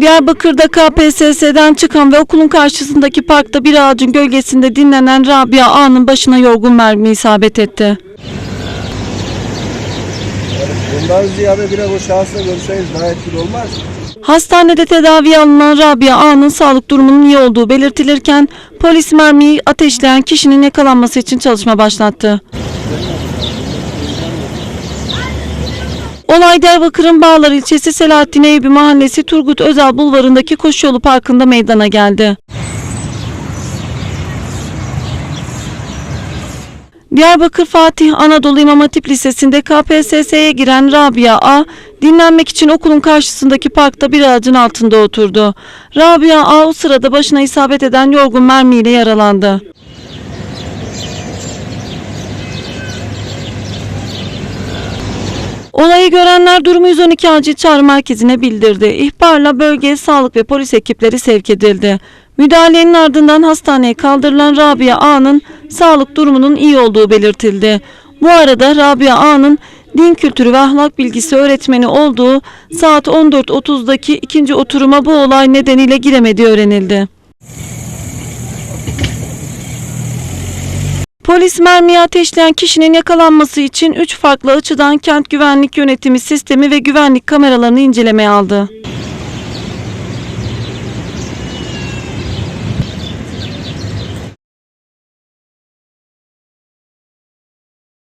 Diyarbakır'da KPSS'den çıkan ve okulun karşısındaki parkta bir ağacın gölgesinde dinlenen Rabia A'nın başına yorgun mermi isabet etti. Bundan ziyade bile o şahısla görüşseniz daha etkili olmaz. Hastanede tedaviye alınan Rabia A'nın sağlık durumunun iyi olduğu belirtilirken polis mermiyi ateşleyen kişinin yakalanması için çalışma başlattı. Olay Diyarbakır'ın Bağlar ilçesi Selahattin Eyüpü Mahallesi Turgut Özal Bulvarı'ndaki Koşuyolu Parkı'nda meydana geldi. Diyarbakır Fatih Anadolu İmam Hatip Lisesi'nde KPSS'ye giren Rabia A, dinlenmek için okulun karşısındaki parkta bir ağacın altında oturdu. Rabia A o sırada başına isabet eden yorgun mermiyle yaralandı. Olayı görenler durumu 112 acil çağrı merkezine bildirdi. İhbarla bölgeye sağlık ve polis ekipleri sevk edildi. Müdahalenin ardından hastaneye kaldırılan Rabia A'nın sağlık durumunun iyi olduğu belirtildi. Bu arada Rabia A'nın din kültürü ve ahlak bilgisi öğretmeni olduğu saat 14.30'daki ikinci oturuma bu olay nedeniyle giremediği öğrenildi. Polis mermiyi ateşleyen kişinin yakalanması için 3 farklı açıdan kent güvenlik yönetimi sistemi ve güvenlik kameralarını incelemeye aldı.